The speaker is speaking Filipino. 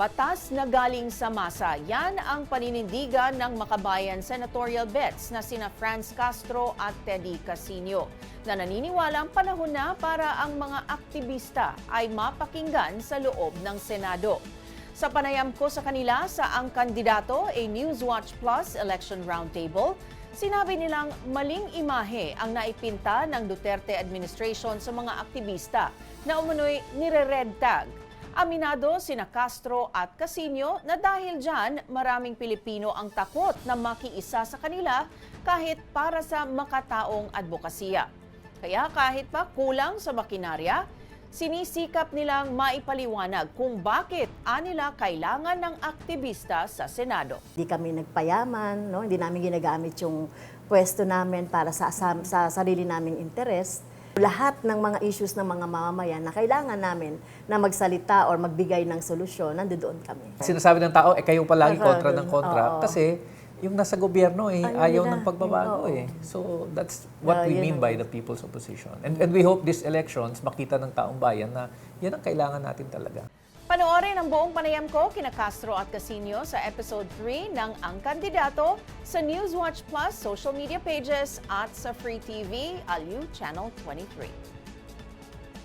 Batas na galing sa masa, yan ang paninindigan ng makabayan senatorial bets na sina Franz Castro at Teddy Casino na naniniwala ang panahon na para ang mga aktivista ay mapakinggan sa loob ng Senado. Sa panayam ko sa kanila sa ang kandidato a Newswatch Plus Election Roundtable, sinabi nilang maling imahe ang naipinta ng Duterte administration sa mga aktivista na umunoy nire-red tag. Aminado sina Castro at Casino na dahil dyan maraming Pilipino ang takot na makiisa sa kanila kahit para sa makataong advokasya. Kaya kahit pa kulang sa makinarya, sinisikap nilang maipaliwanag kung bakit anila kailangan ng aktivista sa Senado. Hindi kami nagpayaman, no? hindi namin ginagamit yung pwesto namin para sa, sa, sa sarili naming interest. Lahat ng mga issues ng mga mamamayan na kailangan namin na magsalita or magbigay ng solusyon, nandoon kami. Sinasabi ng tao, eh kayo palagi kontra ng kontra. oo. Kasi yung nasa gobyerno eh, Ayaw ayaw nila. ng pagbabago eh. So that's what Ah, we mean ang- by the people's opposition. And, and we hope these elections makita ng taong bayan na yan ang kailangan natin talaga. Panoorin ang buong panayam ko kina Castro at Casino sa episode 3 ng Ang Kandidato sa Newswatch Plus social media pages at sa Free TV, Aliw Channel 23.